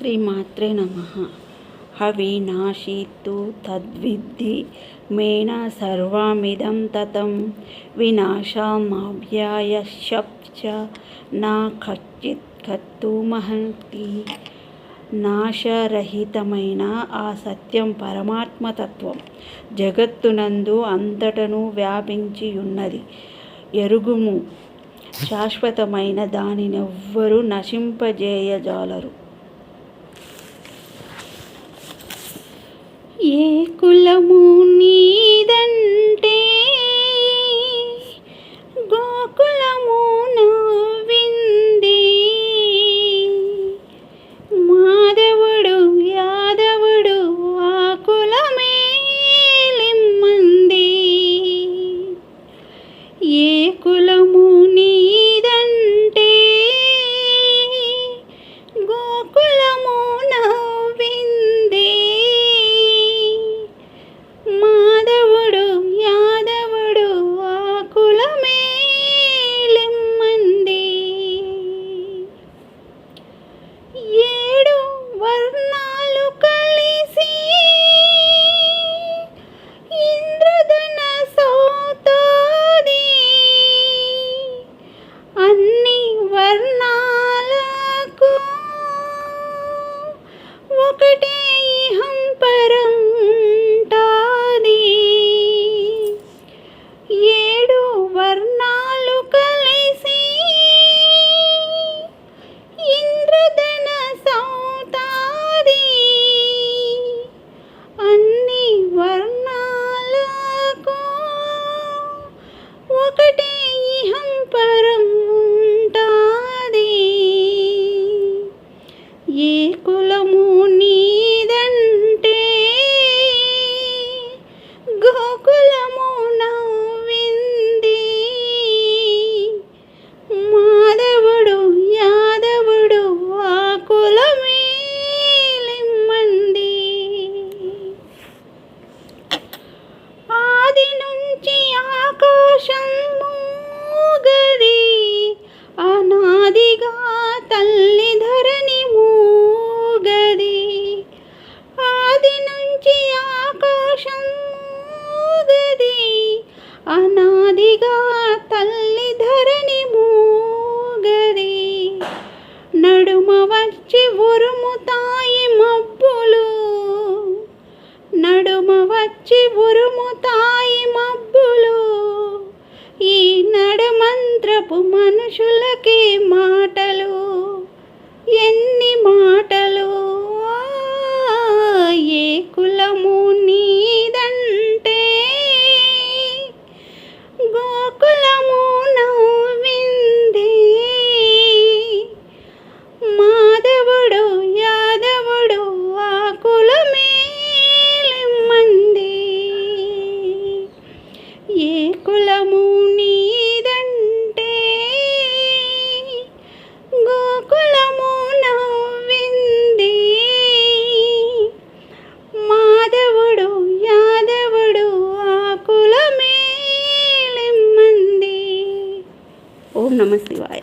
శ్రీమాత్రే నమ హవినాశీత్తు తద్విద్ధి మేన సర్వమిదం తతం వినాశామావ్యాయశప్చ నా కచ్చిత్ కర్తుమహంతి నాశరహితమైన ఆ సత్యం పరమాత్మతత్వం జగత్తునందు అంతటను వ్యాపించి ఉన్నది ఎరుగుము శాశ్వతమైన దానినెవ్వరూ నశింపజేయజాలరు. ఏ కులము ఒకటే ఇహం పరం ఉంటాది ఏడు వర్ణాలు కలిసి ఇంద్రధన సౌతాది. అన్ని వర్ణాలకు ఒకటే ఇహం పరం ఉంటాది ఏ కులము అనాదిగా తల్లి ధరణి మూగది. నడుమ వచ్చి ఉరుముతాయి మబ్బులు. నడుమ వచ్చి ఉరుముతాయి మబ్బులు. ఈ నడమంత్రపు మనుషులకి మాటలు. ఎన్ని మాటలు ओम नमः शिवाय